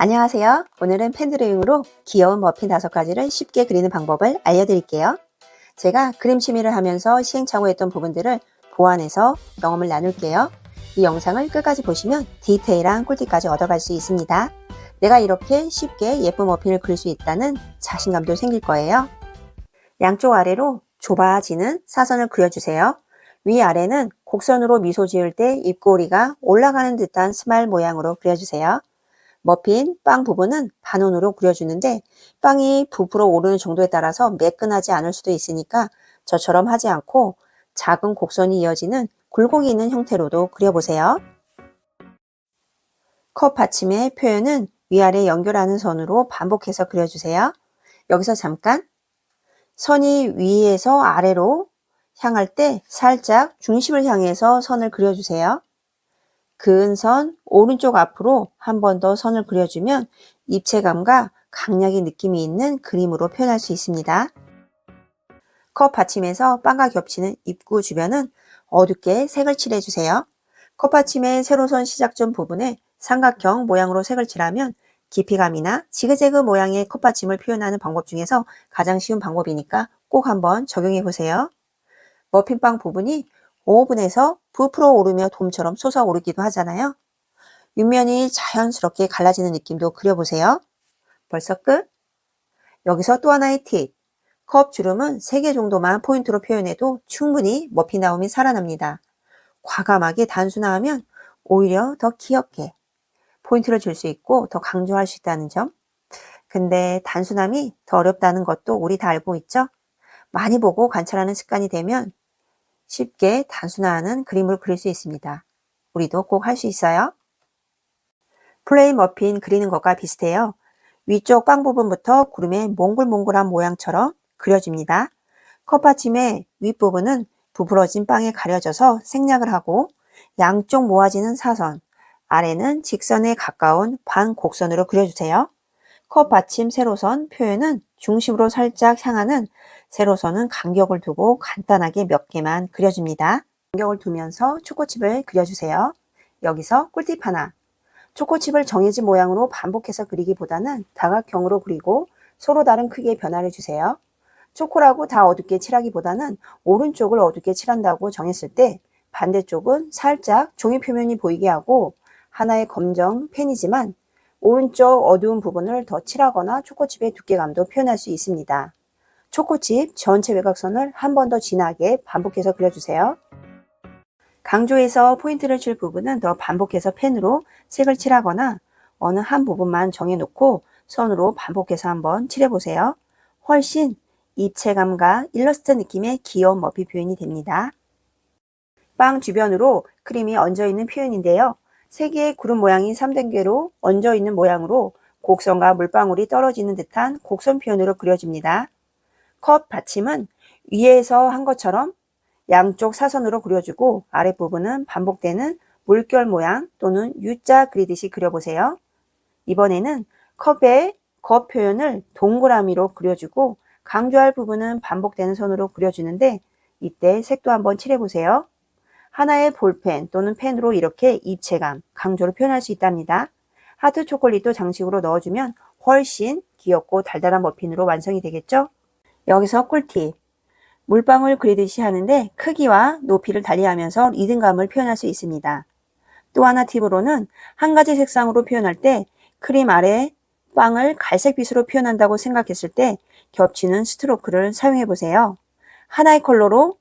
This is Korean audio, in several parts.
안녕하세요. 오늘은 펜드로잉으로 귀여운 머핀 다섯 가지를 쉽게 그리는 방법을 알려드릴게요. 제가 그림 취미를 하면서 시행착오했던 부분들을 보완해서 경험을 나눌게요. 이 영상을 끝까지 보시면 디테일한 꿀팁까지 얻어갈 수 있습니다. 내가 이렇게 쉽게 예쁜 머핀을 그릴 수 있다는 자신감도 생길 거예요. 양쪽 아래로 좁아지는 사선을 그려주세요. 위아래는 곡선으로 미소 지을 때 입꼬리가 올라가는 듯한 스마일 모양으로 그려주세요. 머핀, 빵 부분은 반원으로 그려주는데 빵이 부풀어 오르는 정도에 따라서 매끈하지 않을 수도 있으니까 저처럼 하지 않고 작은 곡선이 이어지는 굴곡이 있는 형태로도 그려보세요. 컵 받침의 표현은 위아래 연결하는 선으로 반복해서 그려주세요. 여기서 잠깐 선이 위에서 아래로 향할 때 살짝 중심을 향해서 선을 그려주세요. 그은 선 오른쪽 앞으로 한 번 더 선을 그려주면 입체감과 강약의 느낌이 있는 그림으로 표현할 수 있습니다. 컵 받침에서 빵과 겹치는 입구 주변은 어둡게 색을 칠해주세요. 컵 받침의 세로선 시작점 부분에 삼각형 모양으로 색을 칠하면 깊이감이나 지그재그 모양의 컵 받침을 표현하는 방법 중에서 가장 쉬운 방법이니까 꼭 한번 적용해 보세요. 머핀빵 부분이 오븐에서 부풀어 오르며 돔처럼 솟아오르기도 하잖아요. 윗면이 자연스럽게 갈라지는 느낌도 그려보세요. 벌써 끝? 여기서 또 하나의 팁. 컵 주름은 3개 정도만 포인트로 표현해도 충분히 머핀 나움이 살아납니다. 과감하게 단순화하면 오히려 더 귀엽게 포인트를 줄 수 있고 더 강조할 수 있다는 점. 근데 단순함이 더 어렵다는 것도 우리 다 알고 있죠? 많이 보고 관찰하는 습관이 되면 쉽게 단순화하는 그림을 그릴 수 있습니다. 우리도 꼭 할 수 있어요. 플레인 머핀 그리는 것과 비슷해요. 위쪽 빵 부분부터 구름의 몽글몽글한 모양처럼 그려집니다. 컵받침의 윗부분은 부풀어진 빵에 가려져서 생략을 하고 양쪽 모아지는 사선, 아래는 직선에 가까운 반곡선으로 그려주세요. 컵 받침 세로선 표현은 중심으로 살짝 향하는 세로선은 간격을 두고 간단하게 몇 개만 그려줍니다. 간격을 두면서 초코칩을 그려주세요. 여기서 꿀팁 하나. 초코칩을 정해진 모양으로 반복해서 그리기보다는 다각형으로 그리고 서로 다른 크기의 변화를 주세요. 초코라고 다 어둡게 칠하기보다는 오른쪽을 어둡게 칠한다고 정했을 때 반대쪽은 살짝 종이 표면이 보이게 하고 하나의 검정 펜이지만 오른쪽 어두운 부분을 더 칠하거나 초코칩의 두께감도 표현할 수 있습니다. 초코칩 전체 외곽선을 한 번 더 진하게 반복해서 그려주세요. 강조해서 포인트를 줄 부분은 더 반복해서 펜으로 색을 칠하거나 어느 한 부분만 정해놓고 선으로 반복해서 한번 칠해보세요. 훨씬 입체감과 일러스트 느낌의 귀여운 머피 표현이 됩니다. 빵 주변으로 크림이 얹어있는 표현인데요. 세 개의 구름 모양이 3단계로 얹어 있는 모양으로 곡선과 물방울이 떨어지는 듯한 곡선 표현으로 그려집니다. 컵 받침은 위에서 한 것처럼 양쪽 사선으로 그려주고 아랫부분은 반복되는 물결 모양 또는 U자 그리듯이 그려보세요. 이번에는 컵의 겉 표현을 동그라미로 그려주고 강조할 부분은 반복되는 선으로 그려주는데 이때 색도 한번 칠해보세요. 하나의 볼펜 또는 펜으로 이렇게 입체감, 강조를 표현할 수 있답니다. 하트 초콜릿도 장식으로 넣어주면 훨씬 귀엽고 달달한 머핀으로 완성이 되겠죠? 여기서 꿀팁. 물방울 그리듯이 하는데 크기와 높이를 달리하면서 리듬감을 표현할 수 있습니다. 또 하나 팁으로는 한 가지 색상으로 표현할 때 크림 아래 빵을 갈색빛으로 표현한다고 생각했을 때 겹치는 스트로크를 사용해 보세요. 하나의 컬러로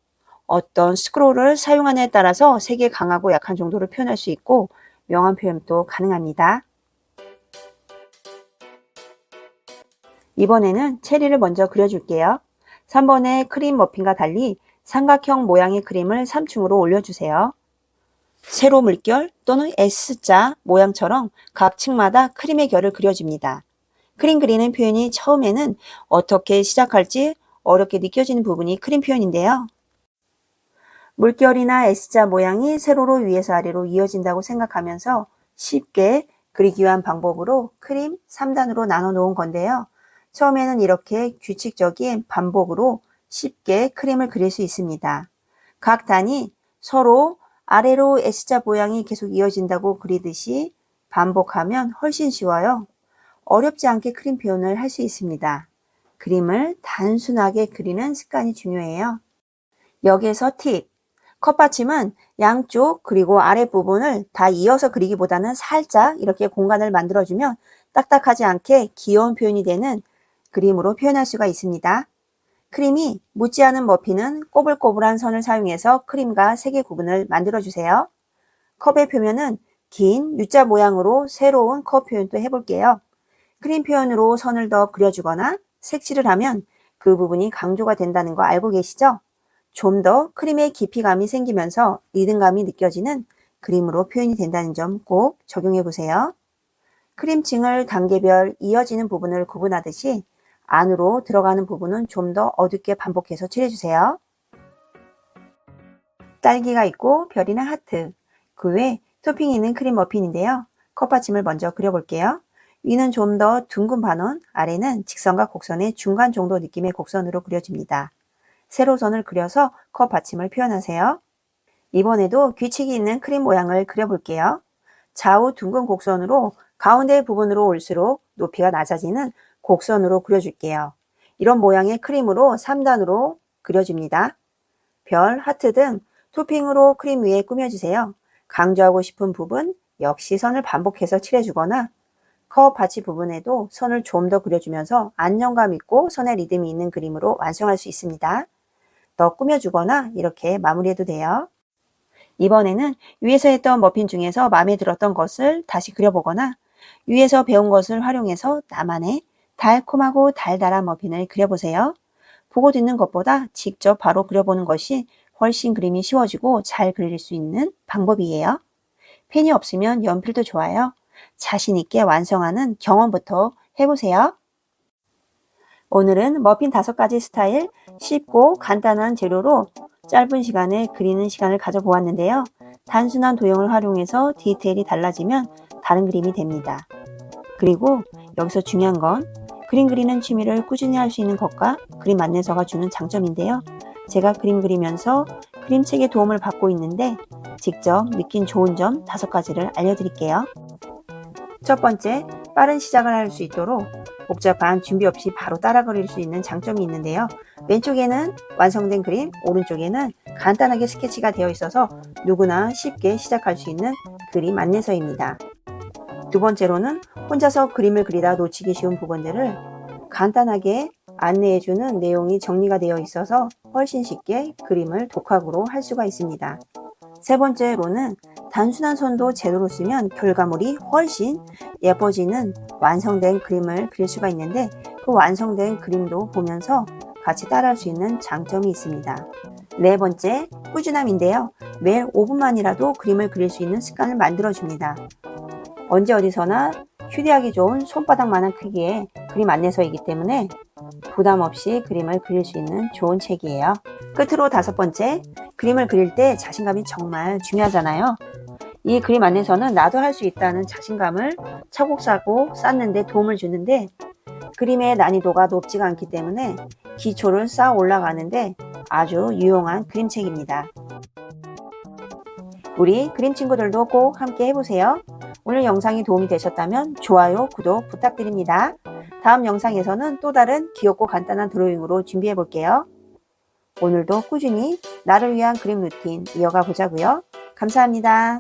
어떤 스크롤을 사용하냐에 따라서 색이 강하고 약한 정도를 표현할 수 있고 명암 표현도 가능합니다. 이번에는 체리를 먼저 그려줄게요. 3번의 크림 머핀과 달리 삼각형 모양의 크림을 3층으로 올려주세요. 세로 물결 또는 S자 모양처럼 각 층마다 크림의 결을 그려줍니다. 크림 그리는 표현이 처음에는 어떻게 시작할지 어렵게 느껴지는 부분이 크림 표현인데요. 물결이나 S자 모양이 세로로 위에서 아래로 이어진다고 생각하면서 쉽게 그리기 위한 방법으로 크림 3단으로 나눠 놓은 건데요. 처음에는 이렇게 규칙적인 반복으로 쉽게 크림을 그릴 수 있습니다. 각 단이 서로 아래로 S자 모양이 계속 이어진다고 그리듯이 반복하면 훨씬 쉬워요. 어렵지 않게 그림 표현을 할 수 있습니다. 그림을 단순하게 그리는 습관이 중요해요. 여기에서 팁. 컵받침은 양쪽 그리고 아랫부분을 다 이어서 그리기보다는 살짝 이렇게 공간을 만들어주면 딱딱하지 않게 귀여운 표현이 되는 그림으로 표현할 수가 있습니다. 크림이 묻지 않은 머핀은 꼬불꼬불한 선을 사용해서 크림과 색의 구분을 만들어주세요. 컵의 표면은 긴 U자 모양으로 새로운 컵 표현도 해볼게요. 크림 표현으로 선을 더 그려주거나 색칠을 하면 그 부분이 강조가 된다는 거 알고 계시죠? 좀 더 크림의 깊이감이 생기면서 리듬감이 느껴지는 그림으로 표현이 된다는 점 꼭 적용해 보세요. 크림층을 단계별 이어지는 부분을 구분하듯이 안으로 들어가는 부분은 좀 더 어둡게 반복해서 칠해주세요. 딸기가 있고 별이나 하트, 그 외 토핑이 있는 크림 머핀인데요. 컵받침을 먼저 그려볼게요. 위는 좀 더 둥근 반원, 아래는 직선과 곡선의 중간 정도 느낌의 곡선으로 그려집니다. 세로선을 그려서 컵 받침을 표현하세요. 이번에도 규칙이 있는 크림 모양을 그려볼게요. 좌우 둥근 곡선으로 가운데 부분으로 올수록 높이가 낮아지는 곡선으로 그려줄게요. 이런 모양의 크림으로 3단으로 그려줍니다. 별, 하트 등 토핑으로 크림 위에 꾸며주세요. 강조하고 싶은 부분 역시 선을 반복해서 칠해주거나 컵 바치 부분에도 선을 좀 더 그려주면서 안정감 있고 선의 리듬이 있는 그림으로 완성할 수 있습니다. 더 꾸며주거나 이렇게 마무리해도 돼요. 이번에는 위에서 했던 머핀 중에서 마음에 들었던 것을 다시 그려보거나 위에서 배운 것을 활용해서 나만의 달콤하고 달달한 머핀을 그려보세요. 보고 듣는 것보다 직접 바로 그려보는 것이 훨씬 그림이 쉬워지고 잘 그릴 수 있는 방법이에요. 펜이 없으면 연필도 좋아요. 자신있게 완성하는 경험부터 해보세요. 오늘은 머핀 다섯 가지 스타일 쉽고 간단한 재료로 짧은 시간에 그리는 시간을 가져보았는데요. 단순한 도형을 활용해서 디테일이 달라지면 다른 그림이 됩니다. 그리고 여기서 중요한 건 그림 그리는 취미를 꾸준히 할 수 있는 것과 그림 안내서가 주는 장점인데요. 제가 그림 그리면서 그림책의 도움을 받고 있는데 직접 느낀 좋은 점 다섯 가지를 알려드릴게요. 첫 번째, 빠른 시작을 할 수 있도록 복잡한 준비 없이 바로 따라 그릴 수 있는 장점이 있는데요. 왼쪽에는 완성된 그림, 오른쪽에는 간단하게 스케치가 되어 있어서 누구나 쉽게 시작할 수 있는 그림 안내서입니다. 두 번째로는 혼자서 그림을 그리다 놓치기 쉬운 부분들을 간단하게 안내해주는 내용이 정리가 되어 있어서 훨씬 쉽게 그림을 독학으로 할 수가 있습니다. 세 번째로는 단순한 선도 제대로 쓰면 결과물이 훨씬 예뻐지는 완성된 그림을 그릴 수가 있는데 그 완성된 그림도 보면서 같이 따라할 수 있는 장점이 있습니다. 네 번째, 꾸준함인데요. 매일 5분만이라도 그림을 그릴 수 있는 습관을 만들어줍니다. 언제 어디서나 휴대하기 좋은 손바닥만한 크기의 그림 안내서이기 때문에 부담 없이 그림을 그릴 수 있는 좋은 책이에요. 끝으로 다섯 번째, 그림을 그릴 때 자신감이 정말 중요하잖아요. 이 그림 안내서는 나도 할 수 있다는 자신감을 차곡차곡 쌓는데 도움을 주는데 그림의 난이도가 높지가 않기 때문에 기초를 쌓아 올라가는데 아주 유용한 그림책입니다. 우리 그림 친구들도 꼭 함께 해보세요. 오늘 영상이 도움이 되셨다면 좋아요, 구독 부탁드립니다. 다음 영상에서는 또 다른 귀엽고 간단한 드로잉으로 준비해 볼게요. 오늘도 꾸준히 나를 위한 그림 루틴 이어가 보자고요. 감사합니다.